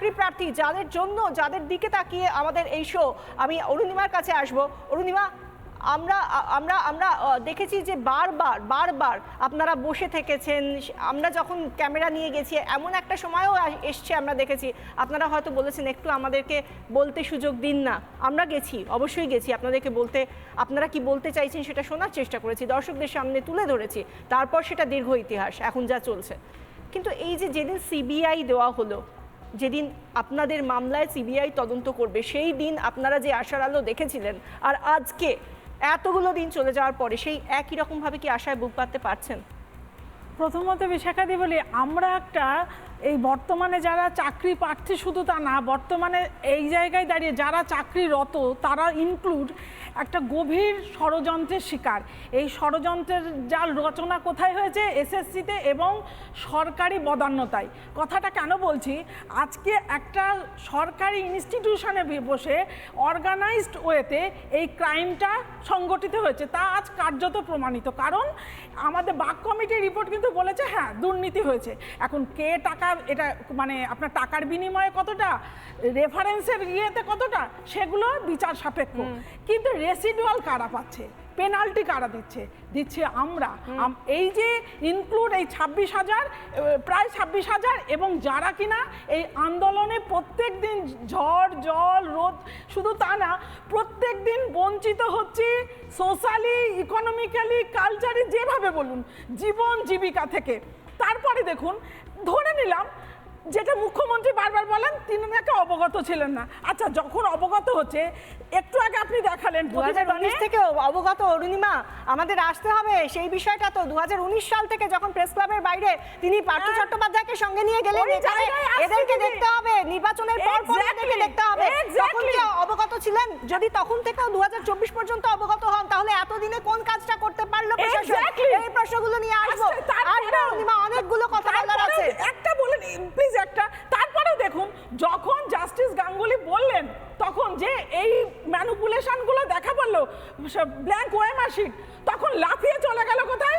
চাকরি প্রার্থী যাদের জন্য, যাদের দিকে তাকিয়ে আমাদের এই শো আমি অরুণিমার কাছে আসব। অরুণিমা, আমরা আমরা আমরা দেখেছি যে বারবার বারবার আপনারা বসে থেকেছেন। আমরা যখন ক্যামেরা নিয়ে গেছি, এমন একটা সময়ও এসছে আমরা দেখেছি। আপনারা হয়তো বলেছেন, একটু আমাদেরকে বলতে সুযোগ দিন না। আমরা গেছি, অবশ্যই গেছি আপনাদেরকে বলতে। আপনারা কি বলতে চাইছেন সেটা শোনার চেষ্টা করেছি, দর্শকদের সামনে তুলে ধরেছি। তারপর সেটা দীর্ঘ ইতিহাস, এখন যা চলছে। কিন্তু এই যে যেদিন সিবিআই দেওয়া হলো যেদিন আপনাদের মামলায় সিবিআই তদন্ত করবে, সেই দিন আপনারা যে আশার আলো দেখেছিলেন, আর আজকে এতগুলো দিন চলে যাওয়ার পরে সেই একই রকমভাবে কি আশায় বুক পাততে পারছেন? প্রথমত বিশাখাদি বলি, আমরা একটা এই বর্তমানে যারা চাকরি প্রার্থী শুধু তা না, বর্তমানে এই জায়গায় দাঁড়িয়ে যারা চাকরিরত, তারা ইনক্লুড একটা গভীর ষড়যন্ত্রের শিকার। এই ষড়যন্ত্রের জাল রচনা কোথায় হয়েছে? এসএসসিতে এবং সরকারি বদান্যতায়। কথাটা কেন বলছি? আজকে একটা সরকারি ইনস্টিটিউশনে বসে অর্গানাইজড ওয়েতে এই ক্রাইমটা সংগঠিত হয়েছে। তা আজ কার্যত প্রমাণিত। কারণ আমাদের বাক কমিটির রিপোর্ট কিন্তু বলেছে হ্যাঁ দুর্নীতি হয়েছে। এখন কে টাকা এটা মানে আপনার টাকার বিনিময়ে কতটা রেফারেন্সের ইয়েতে কতটা সেগুলো বিচার সাপেক্ষ। কিন্তু রেসিডুয়াল কারা পাচ্ছে? পেনাল্টি কারা দিচ্ছে? দিচ্ছে আমরা। এই যে ইনক্লুড এই ছাব্বিশ হাজার প্রায় ছাব্বিশ হাজার এবং যারা কিনা এই আন্দোলনে প্রত্যেক দিন ঝড় জল রোদ শুধু তা না প্রত্যেক দিন বঞ্চিত হচ্ছে সোশ্যালি ইকোনমিক্যালি কালচারি যেভাবে বলুন জীবন জীবিকা থেকে। তারপরে দেখুন ধরে নিলাম যেটা মুখ্যমন্ত্রী বারবার বলেন তিনি নাকি অবগত ছিলেন না। আচ্ছা যখন অবগত হচ্ছে একটু আগে আপনি দেখালেন দু হাজার উনিশ থেকে অবগত অরুণিমা আমাদের আসতে হবে। সেই বিষয়টা তো দুহাজার উনিশ সাল থেকে যখন প্রেস ক্লাবের বাইরে তিনি পার্থ হ্যাঁ। চট্টোপাধ্যায়কে সঙ্গে নিয়ে গেলেন এখানে এদেরকে দেখতে হবে নির্বাচনের পর পর এদেরকে দেখতে হবে। তখন কি অবগত ছিলেন? যদি তখন থেকেও দু হাজার চব্বিশ পর্যন্ত অবগত হন তাহলে এতদিনে কোন কাজটা করতে পারল প্রশাসন? এই প্রশ্নগুলো নিয়ে আসব। আসব অরুণিমা অনেকগুলো কথা বলার তারপরেও আছে একটা বলেন প্লিজ একটা, তারপরেও দেখুন, যখন জাস্টিস গাঙ্গুলি বললেন, তখন যে এই ম্যানুপুলেশনগুলো দেখা পড়ল ব্ল্যাঙ্ক ওয়ে শিট তখন লাফিয়ে চলে গেল কোথায়?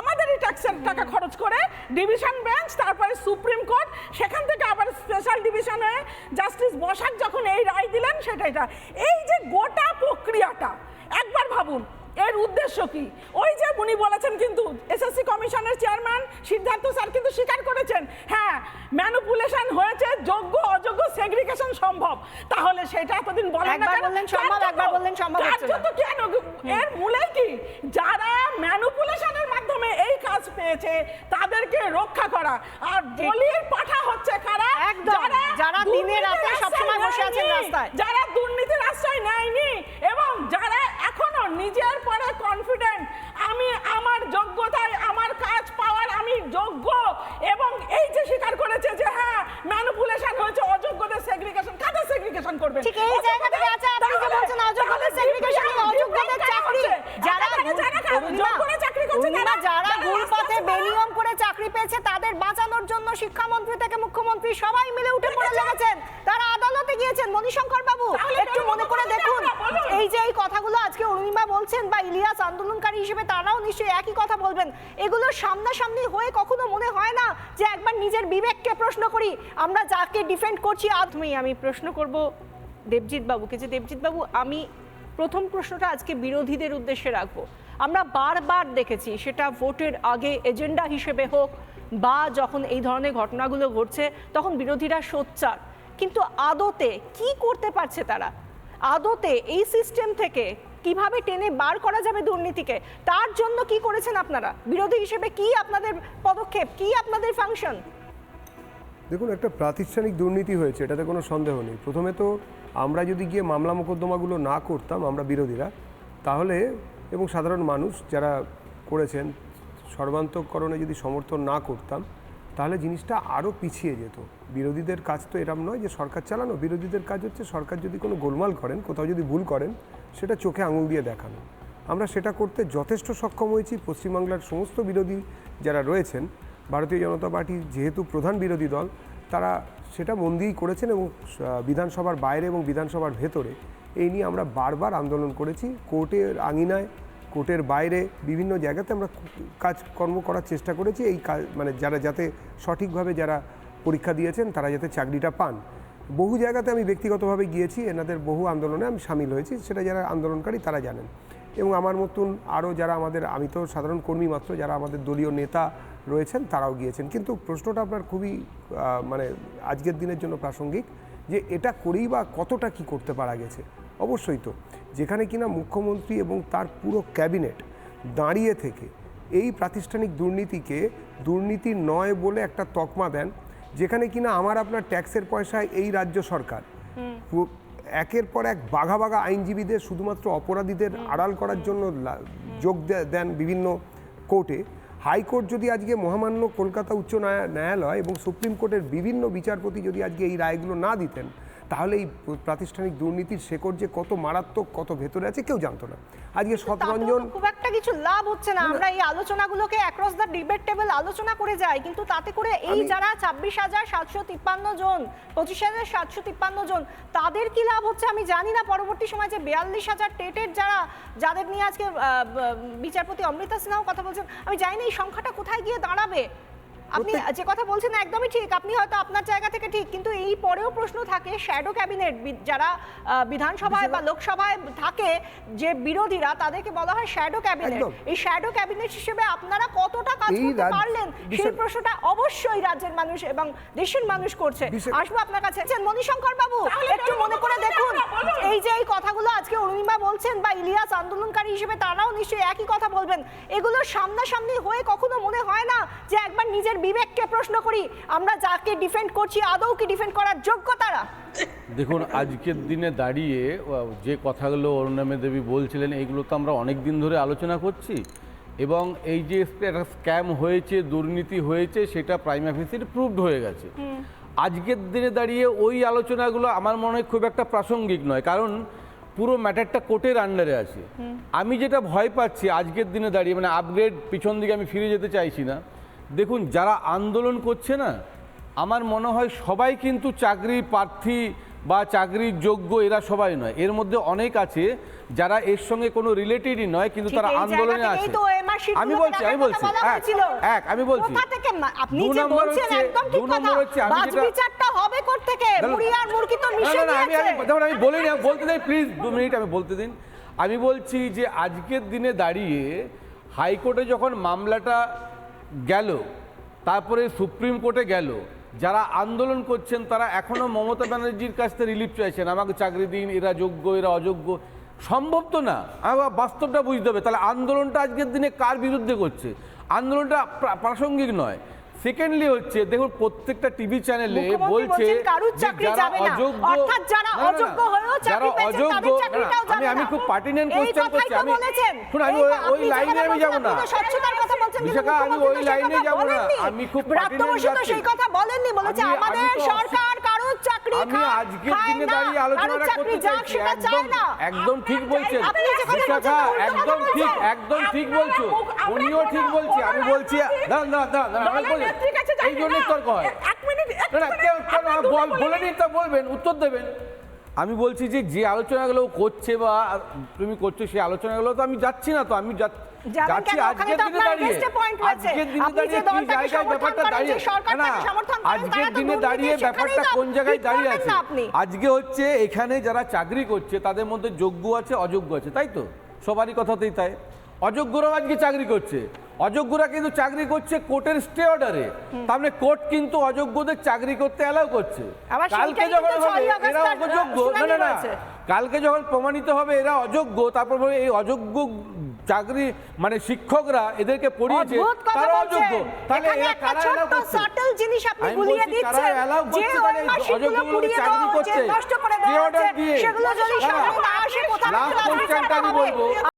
আমাদেরই ট্যাক্সের টাকা খরচ করে ডিভিশন বেঞ্চ তারপরে সুপ্রিম কোর্ট সেখান থেকে আবার স্পেশাল ডিভিশন হয়ে জাস্টিস বসাক যখন এই রায় দিলেন সেটা এটা এই যে গোটা প্রক্রিয়াটা, একবার ভাবুন, এর উদ্দেশ্য কি? ওই যে উনি বলেছেন কিন্তু এসএসসি কমিশনের চেয়ারম্যান সিদ্ধার্থ স্যার কিন্তু স্বীকার করেছেন হ্যাঁ ম্যানুপুলেশন হয়েছে যোগ্য অযোগ্য সেগ্রিগেশন সম্ভব। তাহলে সেটা এতদিন বলেন না একবার কেন? বললেন সম্ভব, একবার বললেন সম্ভব হচ্ছে। কার্যত কেন? এর মূলে কি? যারা ম্যানুপুলেশনের মাধ্যমে এই কাজ পেয়েছে তাদেরকে রক্ষা করা। আর বলির পাঠা হচ্ছে কারা? একদম, যারা দিনে রাতে সবসময় বসে আছেন রাস্তায়। যারা দুর্নীতির আশ্রয় নেয়নি এবং যারা এখনও নিজের পরে কনফিডেন্ট আমি আমার যোগ্যতায় আমার কাজ পাওয়ার আমি যোগ্য এবং এই যে স্বীকার করেছে যে হ্যাঁ ম্যানুপুলেশন হয়েছে অযোগ্যদের সেগ্রিগেশন কাদের সেগ্রিগেশন করবেন ঠিক এই জায়গা থেকে আছে আপনি যে বলছেন অযোগ্যদের segregation, অযোগ্যদের চাকরি যারা অরুণিমা, অরুণিমা, যারা ঘুরপথে বেনিয়ম করে চাকরি পেয়েছে তাদের বাঁচানোর জন্য শিক্ষামন্ত্রী থেকে মুখ্যমন্ত্রী সবাই মিলে উঠে পড়ে লেগেছেন। তারা আদালতে গিয়েছেন। মণিশঙ্কর বাবু একটু মনে করে দেখুন। এই যে এই কথাগুলো আজকে অরুণিমা বলছেন বা ইলিয়াস আন্দোলনকারী হিসেবে তারাও নিশ্চয়ই একই কথা বলবেন। এগুলো সামনাসামনি হয়ে কখনো মনে হয় না যে একবার নিজের বিবেককে প্রশ্ন করি। আমরা যাকে ডিফেন্ড করছি আধমেই আমি প্রশ্ন করব। দেবজিৎ বাবুকে যে দেবজিৎ বাবু, আমি প্রথম প্রশ্নটা আজকে বিরোধীদের উদ্দেশ্যে রাখব। আমরা বারবার দেখেছি সেটা ভোটের আগে এজেন্ডা হিসেবে হোক বা যখন এই ধরনের ঘটনাগুলো ঘটছে, তখন বিরোধীরা সোচ্চার। কিন্তু আদতে কি করতে পারছে তারা? আদতে এই সিস্টেম থেকে কীভাবে টেনে বার করা যাবে দুর্নীতিকে, তার জন্য কি করেছেন আপনারা? বিরোধী হিসেবে কি আপনাদের পদক্ষেপ, কি আপনাদের ফাংশন দেখুন, একটা প্রাতিষ্ঠানিক দুর্নীতি হয়েছে, এটাতে কোনো সন্দেহ নেই। প্রথমে তো আমরা যদি গিয়ে মামলা মোকদ্দমাগুলো না করতাম, আমরা বিরোধীরা, তাহলে এবং সাধারণ মানুষ যারা করেছেন, সর্বান্তকরণে যদি সমর্থন না করতাম, তাহলে জিনিসটা আরও পিছিয়ে যেত। বিরোধীদের কাজ তো এরম নয় যে সরকার চালানো, বিরোধীদের কাজ হচ্ছে সরকার যদি কোনো গোলমাল করেন, কোথাও যদি ভুল করেন, সেটা চোখে আঙুল দিয়ে দেখানো। আমরা সেটা করতে যথেষ্ট সক্ষম হয়েছি, পশ্চিমবাংলার সমস্ত বিরোধী যারা রয়েছেন, ভারতীয় জনতা পার্টি যেহেতু প্রধান বিরোধী দল তারা সেটা মন দিয়েই করেছেন এবং বিধানসভার বাইরে এবং বিধানসভার ভেতরে। এই নিয়ে আমরা বারবার আন্দোলন করেছি। কোর্টের আঙিনায়, কোর্টের বাইরে বিভিন্ন জায়গাতে আমরা কাজকর্ম করার চেষ্টা করেছি। এই কাজ মানে যারা যাতে সঠিকভাবে যারা পরীক্ষা দিয়েছেন, তারা যাতে চাকরিটা পান। বহু জায়গাতে আমি ব্যক্তিগতভাবে গিয়েছি, এনাদের বহু আন্দোলনে আমি সামিল হয়েছি। সেটা যারা আন্দোলনকারী তারা জানেন। এবং আমার মতন আরও যারা আমাদের আমি তো সাধারণ কর্মী মাত্র যারা আমাদের দলীয় নেতা রয়েছেন তারাও গিয়েছেন। কিন্তু প্রশ্নটা আপনার খুবই মানে আজকের দিনের জন্য প্রাসঙ্গিক যে এটা করেই বা কতটা কি করতে পারা গেছে? অবশ্যই তো। যেখানে কিনা মুখ্যমন্ত্রী এবং তার পুরো ক্যাবিনেট দাঁড়িয়ে থেকে এই প্রাতিষ্ঠানিক দুর্নীতিকে দুর্নীতি নয় বলে একটা তকমা দেন যেখানে কিনা আমার আপনার ট্যাক্সের পয়সায় এই রাজ্য সরকার একের পর এক বাঘা বাঘা আইনজীবীদের শুধুমাত্র অপরাধীদের আড়াল করার জন্য যোগ দেন বিভিন্ন কোর্টে। হাইকোর্ট যদি আজকে মহামান্য কলকাতা উচ্চ ন্যায়- ন্যায়ালয় এবং সুপ্রিম কোর্টের বিভিন্ন বিচারপতি যদি আজকে এই রায়গুলো না দিতেন তাহলে এই প্রাতিষ্ঠানিক দুর্নীতির শেকড় যে কত মারাত্মক কত ভেতরে আছে কেউ জানতো না। আজকে শতরঞ্জন খুব একটা কিছু লাভ হচ্ছে না। আমরা এই আলোচনাগুলোকে অ্যাক্রস দ্য ডিবেট টেবিল আলোচনা করে যাই কিন্তু তাতে করে এই যারা ছাব্বিশ হাজার সাতশো তিপ্পান্ন জন পঁচিশ হাজার সাতশো তিপ্পান্ন জন তাদের কি লাভ হচ্ছে আমি জানি না। পরবর্তী সময় যে বিয়াল্লিশ হাজার টেটের যারা যাদের নিয়ে আজকে বিচারপতি অমৃতা সিনহাও কথা বলছেন আমি জানি না এই সংখ্যাটা কোথায় গিয়ে দাঁড়াবে। আপনি যে কথা বলছেন একদমই ঠিক। আপনি হয়তো আপনার জায়গা থেকে ঠিক কিন্তু এই পরেও প্রশ্ন থাকে শ্যাডো ক্যাবিনেট যারা বিধানসভায় বা লোকসভায় থাকে যে বিরোধীরা তাদেরকে বলা হয় শ্যাডো ক্যাবিনেট এই শ্যাডো ক্যাবিনেট হিসেবে আপনারা কতটা কাজ করতে পারলেন? সেই প্রশ্নটা অবশ্যই রাজ্যের মানুষ এবং দেশের মানুষ করছে। আসব আপনার কাছে। মণিশঙ্কর বাবু একটু মনে করে দেখুন। এই যে এই কথাগুলো আজকে অরুণিমা বলছেন বা ইলিয়াস আন্দোলনকারী হিসেবে তারাও নিশ্চয়ই একই কথা বলবেন। এগুলো সামনাসামনি হয়ে কখনো মনে হয় না যে একবার নিজের বিবেককে প্রশ্ন করি আমরা যাকে ডিফেন্ড করছি আদৌ কি ডিফেন্ড করার যোগ্য তারা? দেখুন আজকের দিনে দাঁড়িয়ে যে কথাগুলো অরুণামে দেবী বলছিলেন এইগুলো তো আমরা অনেক দিন ধরে আলোচনা করছি। এবং এই যে একটা স্ক্যাম হয়েছে দুর্নীতি হয়েছে সেটা প্রাইম অফিসের প্রুভড হয়ে গেছে। আজকের দিনে দাঁড়িয়ে ওই আলোচনাগুলো আমার মনে হয় খুব একটা প্রাসঙ্গিক নয় কারণ পুরো ম্যাটারটা কোর্টের আন্ডারে আছে। আমি যেটা ভয় পাচ্ছি আজকের দিনে দাঁড়িয়ে মানে আপগ্রেড পিছন দিকে আমি ফিরে যেতে চাইছি না। দেখুন যারা আন্দোলন করছে না আমার মনে হয় সবাই কিন্তু চাকরি প্রার্থী বা চাকরির যোগ্য এরা সবাই নয়। এর মধ্যে অনেক আছে যারা এর সঙ্গে কোনো রিলেটেডই নয় কিন্তু তারা আন্দোলনে আছে। আমি বলছি আমি বলছি এক আমি বলছি। আপনি দু যে নম্বর বলছেন হচ্ছে- একদম দু ঠিক নম্বর কথা হচ্ছে আমি বাজ যেটা- বিচারটা হবে কোথা থেকে মুড়ি আর মুরগি তো না, মিশে গিয়েছে। দেখুন আমি বলতে দিন প্লিজ দু মিনিট আমি বলতে দিন। আমি বলছি যে আজকের দিনে দাঁড়িয়ে হাইকোর্টে যখন মামলাটা গেল তারপরে সুপ্রিম কোর্টে গেল। যারা আন্দোলন করছেন তারা এখনও মমতা ব্যানার্জির কাছ থেকে রিলিফ চাইছেন। আমাকে চাকরি দিন এরা যোগ্য এরা অযোগ্য। সম্ভব তো না। আমার বাস্তবটা বুঝতে হবে। তাহলে আন্দোলনটা আজকের দিনে কার বিরুদ্ধে করছে? আন্দোলনটা প্রাসঙ্গিক নয়। সেকেন্ডলি হচ্ছে দেখুন প্রত্যেকটা টিভি চ্যানেলে বলছে যারা অযোগ্য যারা অযোগ্য আমি আমি খুব পার্টিনেন্ট কোশ্চেন করছি। আমি শুনুন আমি ওই- লাইনে আমি যাব না। বিশাখা, আমি ওই লাইনে যাব না। আমি খুব যাচ্ছি। সেই কথা বলেননি, বলেছে আমি- আমি আমাদের সরকার কারোর চাকরি আমি আজকের দিনে দাঁড়িয়ে আলোচনাটা করতে চাইছি। একদম একদম ঠিক বলছেন আপনি বিশাখা একদম ঠিক একদম ঠিক বলছো। উনিও ঠিক বলছি। আমি বলছি রাজ্যে- দাঁড়ান দাঁড়ান দাঁড়ান দাঁড়ান, আমি দলের বলি- এই জন্যই তর্ক হয় বল- তা বলবেন উত্তর দেবেন। আমি বলছি যে যে আলোচনাগুলো করছে বা তুমি করছ সেই আলোচনাগুলো তো আমি যাচ্ছি না তো আমি যা- যাবেন যাচ্ছি আজকের দিনে দাঁড়িয়ে। against এ point রয়েছে। আজকের দিনে দাঁড়িয়ে কি জায়গায় ব্যাপারটা দাঁড়িয়ে না আজকের দিনে দাঁড়িয়ে ব্যাপারটা কোন জায়গায় দাঁড়িয়ে আছে? আজকে হচ্ছে এখানে যারা চাকরি করছে তাদের মধ্যে যোগ্য আছে অযোগ্য আছে তাই তো? সবারই কথাতেই তাই। অযোগ্যরাও আজকে চাকরি করছে। অযোগ্যরা কিন্তু চাকরি করছে কোর্টের স্টে অর্ডারে তার মানে কোর্ট কিন্তু অযোগ্যদের চাকরি করতে অ্যালাউ করছে। কালকে যখন হবে এরা অযোগ্য। না না কালকে যখন প্রমাণিত হবে এরা অযোগ্য তারপর এই অযোগ্য চাকরি মানে শিক্ষকরা এদেরকে পড়িয়েছে তারা অযোগ্য তাহলে এরা কারা করছে? জিনিস আপনি গুলিয়ে দিচ্ছেন। যে ওই মাসিকগুলো পুড়িয়ে দেওয়া হচ্ছে, নষ্ট করে দেওয়া হচ্ছে, সেগুলো যদি সামনে না আসে, কোথাও আমি বলব।